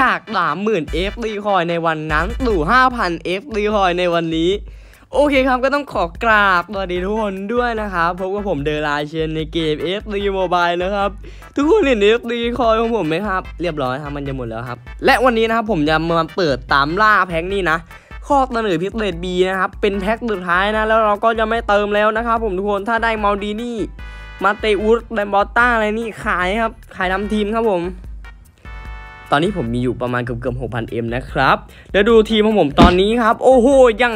จากสามหมื่น FD คอยในวันนั้นสู่ห้าพัน FD คอยในวันนี้ โอเคครับก็ต้องขอกราบสวัสดีทุกคนด้วยนะครับพบกับผมเดลาเชนในเกม FD Mobile นะครับ ทุกคนเห็น FD คอยของผมไหมครับ เรียบร้อยครับมันจะหมดแล้วครับ และวันนี้นะครับผมจะมาเปิดตามล่าแพ็กนี่นะข้อเสนอพิเศษบีนะครับ เป็นแพ็กสุดท้ายนะ แล้วเราก็จะไม่เติมแล้วนะครับผมทุกคน ถ้าได้มาดีนี่ มาเตอุสแดมบอตต้าอะไรนี่ขายครับ ขายทำทีมครับผม ตอนนี้ผมมีอยู่ประมาณเกือบเกือบหกพันเอ็มนะครับ แล้วดูทีมของผมตอนนี้ครับ โอ้โหยัง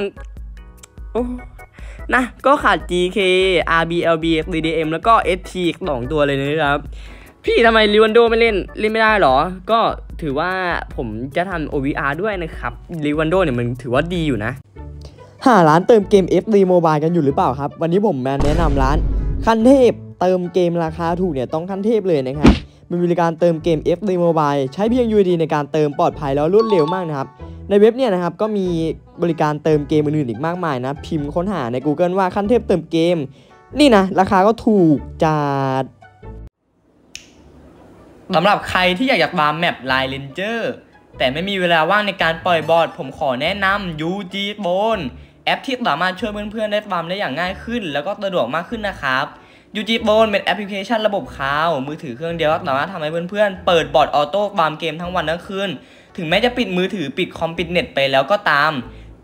โอ้นะก็ขาด GK RBLB DDM แล้วก็ ST สองตัวเลยนะครับ พี่ทำไมลิวันโดไม่เล่นเล่นไม่ได้หรอ ก็ถือว่าผมจะทำ OVR ด้วยนะครับลิวันโดเนี่ยมันถือว่าดีอยู่นะ หาร้านเติมเกม FD Mobile กันอยู่หรือเปล่าครับ วันนี้ผมมาแนะนำร้าน คันเทพเติมเกมราคาถูกเนี่ยต้องคันเทพเลยนะครับ มีบริการเติมเกม FD Mobile ใช้เพียง UID ในการเติมปลอดภัยแล้วรวดเร็วมากนะครับ ในเว็บเนี่ยนะครับก็มีบริการเติมเกมอื่นๆอีกมากมายนะ พิมพ์ค้นหาใน Google ว่าคันเทพเติมเกม นี่นะ ราคาก็ถูกจัดสำหรับใครที่อยากจะฟาร์มแมปไลน์เลนเจอร์แต่ไม่มีเวลาว่างในการปล่อยบอร์ดผมขอแนะนำ UG b o n แอปที่สามารถช่วยเพื่อนๆได้ฟาร์มได้อย่างง่ายขึ้น แล้วก็สะดวกมากขึ้นนะครับ UG b o n เป็นแอปพลิเคชันระบบคาว มือถือเครื่องเดียวสามารถทำให้เพื่อนๆ เปิดบอร์ดออโต้ฟาร์มเกมทั้งวันทั้งคืน ถึงแม้จะปิดมือถือปิดคอมปิดเน็ตไปแล้วก็ตาม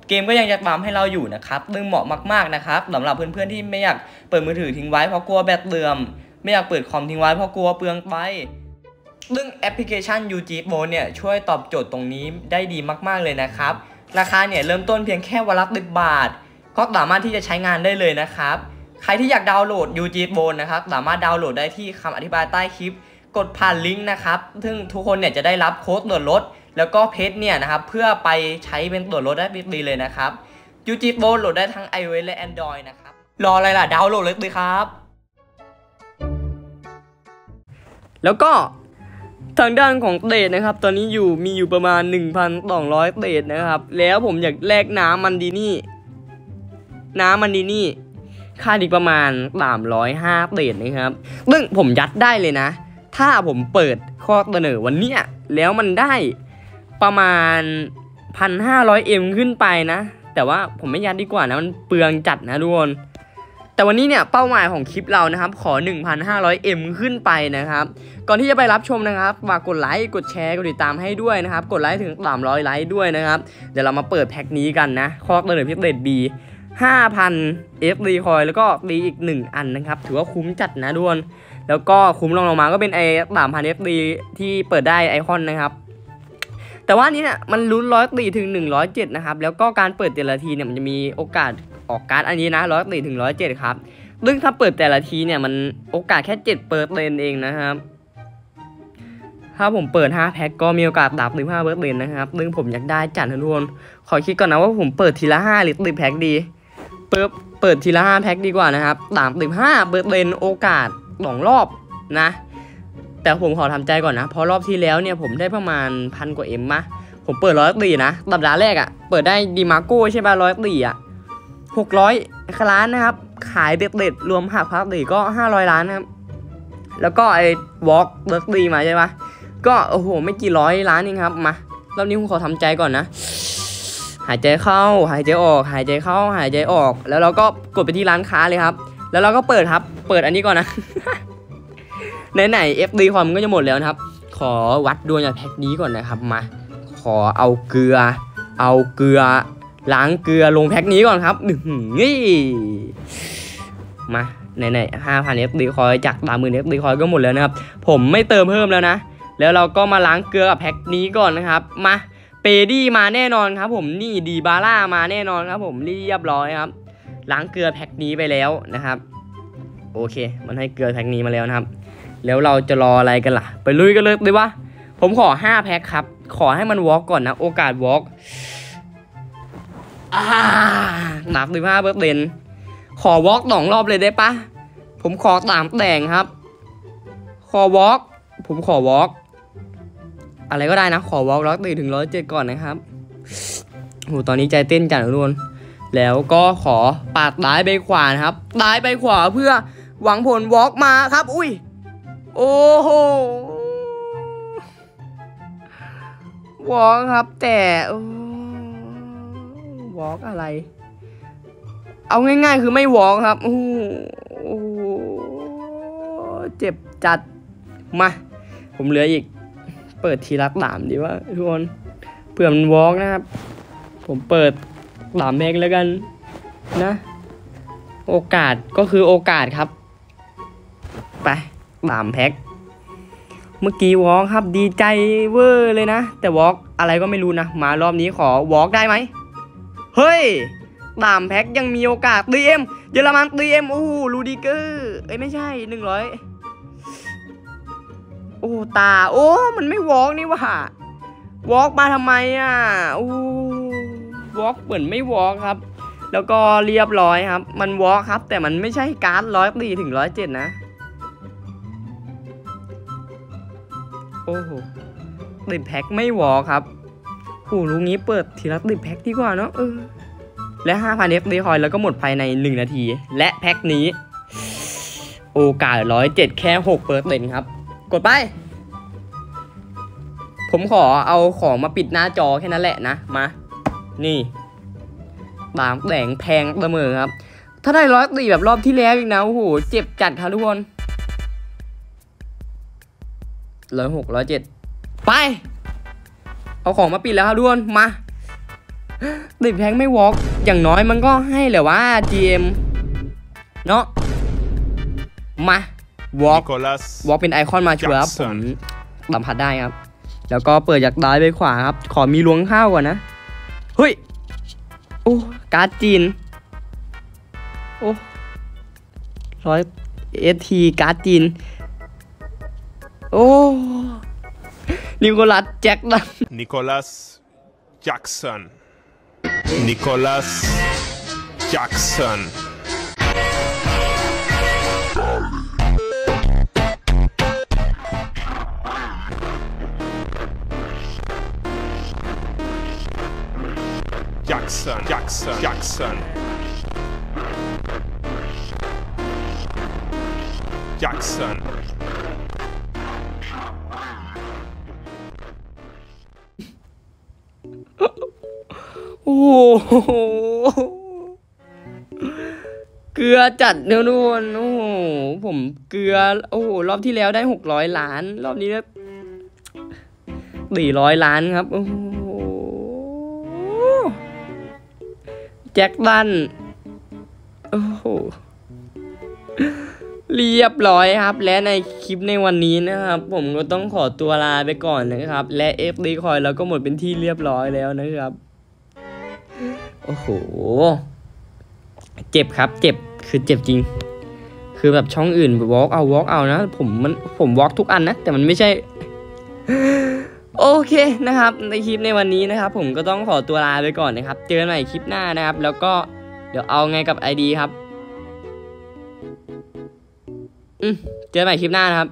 เกมก็ยังจะฟาร์มให้เราอยู่นะครับซึ่งเหมาะมากๆนะครับสำหรับเพื่อนๆที่ไม่อยากเปิดมือถือทิ้งไว้เพราะกลัวแบตเสื่อม ไม่อยากเปิดคอมทิ้งไว้เพราะกลัวเปลืองไฟซึ่งแอปพลิเคชัน UG b o เนี่ยช่วยตอบโจทย์ตรงนี้ได้ดีมากๆเลยนะครับ ราคาเนี่ยเริ่มต้นเพียงแค่วันละ10บาท ก็สามารถที่จะใช้งานได้เลยนะครับ ใครที่อยากดาวน์โหลด UG b o นะครับ สามารถดาวน์โหลดได้ที่คำอธิบายใต้คลิป กดผ่านลิงก์นะครับ ซึ่งทุกคนเนี่ยจะได้รับโค้ดส่วนลด แล้วก็เพจเนี่ยนะครับ เพื่อไปใช้เป็นส่วนลดได้ฟรีเลยนะครับ UG b o โหลดได้ทั้ง iOS และ Android นะครับ รออะไรล่ะ ดาวน์โหลดเลยครับ แล้วก็ทางด้านของเตดนะครับ ตอนนี้อยู่มีอยู่ประมาณ 1,200เตดนะครับ แล้วผมอยากแลกน้ำมันดีนี่ น้ำมันดีนี่ ค่าอีกประมาณ 305เตดนะครับ ซึ่งผมยัดได้เลยนะ ถ้าผมเปิดข้อเสนอวันเนี้ยแล้วมันได้ประมาณ 1,500 M ขึ้นไปนะ แต่ว่าผมไม่ยัดดีกว่านะมันเปลืองจัดนะทุกคน แต่วันนี้เนี่ยเป้าหมายของคลิปเรานะครับ ขอ 1,500 M ขึ้นไปนะครับ ก่อนที่จะไปรับชมนะครับฝากกดไลค์ กดแชร์ กดติดตามให้ด้วยนะครับ กดไลค์ถึง 300 ไลค์ด้วยนะครับ เดี๋ยวเรามาเปิดแพ็คนี้กันนะคอกเดอพิเศษ B 5,000 FD คอยแล้วก็ดีอีก 1 อันนะครับ ถือว่าคุ้มจัดนะทุกคนแล้วก็คุ้มลงลงมาก็เป็นไอ้3,000 FD ที่เปิดได้ไอคอนนะครับ แต่ว่านี้เนี่ยมันลุ้นร้อยตีถึง 107 นะครับ แล้วก็การเปิดแต่ละทีเนี่ยมันจะมีโอกาสออกการ์ดอันนี้นะร้อยตีถึง 107 ครับซึ่งถ้าเปิดแต่ละทีเนี่ยมันโอกาสแค่ 7 เปอร์เซ็นเองนะครับ ถ้าผมเปิด 5 แพ็คก็มีโอกาสดับ15เปอร์เซ็นต์นะครับซึ่งผมอยากได้จัดทุกคนขอคิดก่อนนะว่าผมเปิดทีละ 5 หรือ10แพ็คดี เปิดเปิดทีละ5แพ็คดีกว่านะครับ35เปอร์เซ็นโอกาสสองรอบนะ แต่ผมขอทำใจก่อนนะ เพราะรอบที่แล้วเนี่ยผมได้ประมาณพันกว่าเอ็มมะผมเปิดร้อยตีนะสัปดาห์แรกอะ่ะ เปิดได้ดีมาโก้ใช่ป่ะร้อยตีอะหกร้อยล้านนะครับ ขายเด็ดๆรวมหักพักตีก็ห้าร้อยล้านนะครับ แล้วก็ไอ้วอล์กเบิร์กตีมาใช่ป่ะก็โอ้โหไม่กี่ร้อยล้านเองครับ มารอบนี้ผมขอทำใจก่อนนะ หายใจเข้า หายใจออก หายใจเข้า หายใจออก แล้วเราก็กดไปที่ร้านค้าเลยครับ แล้วเราก็เปิดครับ เปิดอันนี้ก่อนนะ ไหนๆ FD ความก็จะหมดแล้วนะครับ ขอวัดดวงจากแพ็คนี้ก่อนนะครับ มา ขอเอาเกลือ เอาเกลือ ล้างเกลือลงแพ็คนี้ก่อนครับหนึ่งนี่มาไหนๆห้าพัน FD คอยจากสามหมื่น FD คอยก็หมดแล้วนะครับ ผมไม่เติมเพิ่มแล้วนะ แล้วเราก็มาล้างเกลือกับแพ็คนี้ก่อนนะครับ มา ปดี้มาแน่นอนครับ ผมนี่ดีบาร่ามาแน่นอนครับ ผมเรียบร้อยครับ ล้างเกลือแพ็คนี้ไปแล้วนะครับ โอเค มันให้เกลือแพ็คนี้มาแล้วนะครับ แล้วเราจะรออะไรกันล่ะ ไปลุยกันเลยดีวะผมขอ 5 แพ็คครับ ขอให้มันวอล์กก่อนนะ โอกาสวอล์กหนักสิบห้าเปอร์เซ็นขอวอล์กสองรอบเลยได้ปะผมขอสามแต่งครับ ขอวอล์กผมขอวอล์ก อะไรก็ได้นะ ขอวอล์กร้อยตีถึงร้อยเจ็ดก่อนนะครับโหตอนนี้ใจเต้นจัดทุกคนแล้วก็ขอปาดซ้ายไปขวานะครับซ้ายไปขวาเพื่อหวังผลวอล์กมาครับ อุ้ย โอ้โหวอล์กครับ แต่วอล์กอะไร เอาง่ายๆ คือไม่วอล์กครับโอ้โหเจ็บจัด มา ผมเหลืออีก เปิดทีละสามดีว่าทุกคนเผื่อมันวอล์กนะครับ ผมเปิดสามแม็กแล้วกันนะ โอกาสก็คือโอกาสครับ ไปสามแพ็คเมื่อกี้วอล์กครับดีใจเวอร์เลยนะ แต่วอล์กอะไรก็ไม่รู้นะ มารอบนี้ขอวอล์กได้ไหมเฮ้ยสามแพ็คยังมีโอกาสดีเอ็มเยอรมันดีเอ็มโอ้ลูดิเกอร์ เอ้ยไม่ใช่หนึ่งร้อย อ้ตา โอ้ มันไม่วอล์กนี่ว่าวอล์กมาทำไมอะโอ้วอล์กเหมือนไม่วอล์กครับ แล้วก็เรียบร้อยครับ มันวอล์กครับ แต่มันไม่ใช่การ์ดร้อยตีถึงร้อยเจ็ดนะ โอ้โหติดแพ็คไม่วอล์กครับโหลุงนี้เปิดทีละติดแพ็คดีกว่าเนาะเออและ5,000 f d คอยแล้วก็หมดภายใน 1 นาที และแพ็คนี้ โอกาส107 แค่6เปอร์เซ็นครับ กดไป ผมขอเอาของมาปิดหน้าจอแค่นั้นแหละนะ มา นี่บางแดงแพงเสมอครับ ถ้าได้ร้อยตีแบบรอบที่แล้วอีกนะ โอ้โห เจ็บจัดครับทุกคนร้อยหกร้อยเจ็ดไป เอาของมาปิดแล้วครับทุกคนมาติดแพงไม่วอล์กอย่างน้อยมันก็ให้แหละว่า GM เนาะมา วอล์ก Nicolas วอล์กเป็นไอคอนมาชัวร์ครับผม Jackson สัมผัสได้ครับ แล้วก็เปิดจากซ้ายไปขวาครับ ขอมีล้วงข้าวก่อนนะ เฮ้ย โอ้ การ์ดจีน โอ้ร้อยเอทีการ์ดจีน โอ้ นิโคลัสแจ็คดัน Nicolas Jackson Nicolas Jackson Jackson Jackson Jackson Jackson โอ้โหเกลือจัดเดี๋ยวนู่นโอ้โหผมเกลือ โอ้โหรอบที่แล้วได้หกร้อยล้าน รอบนี้ได้สี่ร้อยล้านครับโอ้ แจ็คดันโอ้โหเรียบร้อยครับ และในคลิปในวันนี้นะครับ ผมก็ต้องขอตัวลาไปก่อนนะครับ และ f อ c o i n เราก็หมดเป็นที่เรียบร้อยแล้วนะครับ โอ้โห เจ็บครับ เจ็บคือเจ็บจริง คือแบบช่องอื่นวอล์กเอาวอล์กเอานะ ผมมันผมวอล์กทุกอันนะ แต่มันไม่ใช่ โอเคนะครับ ในคลิปในวันนี้นะครับ ผมก็ต้องขอตัวลาไปก่อนนะครับ เจอกันใหม่คลิปหน้านะครับ แล้วก็เดี๋ยวเอาไงกับ ID ครับ อืมเจอกันใหม่คลิปหน้านะครับ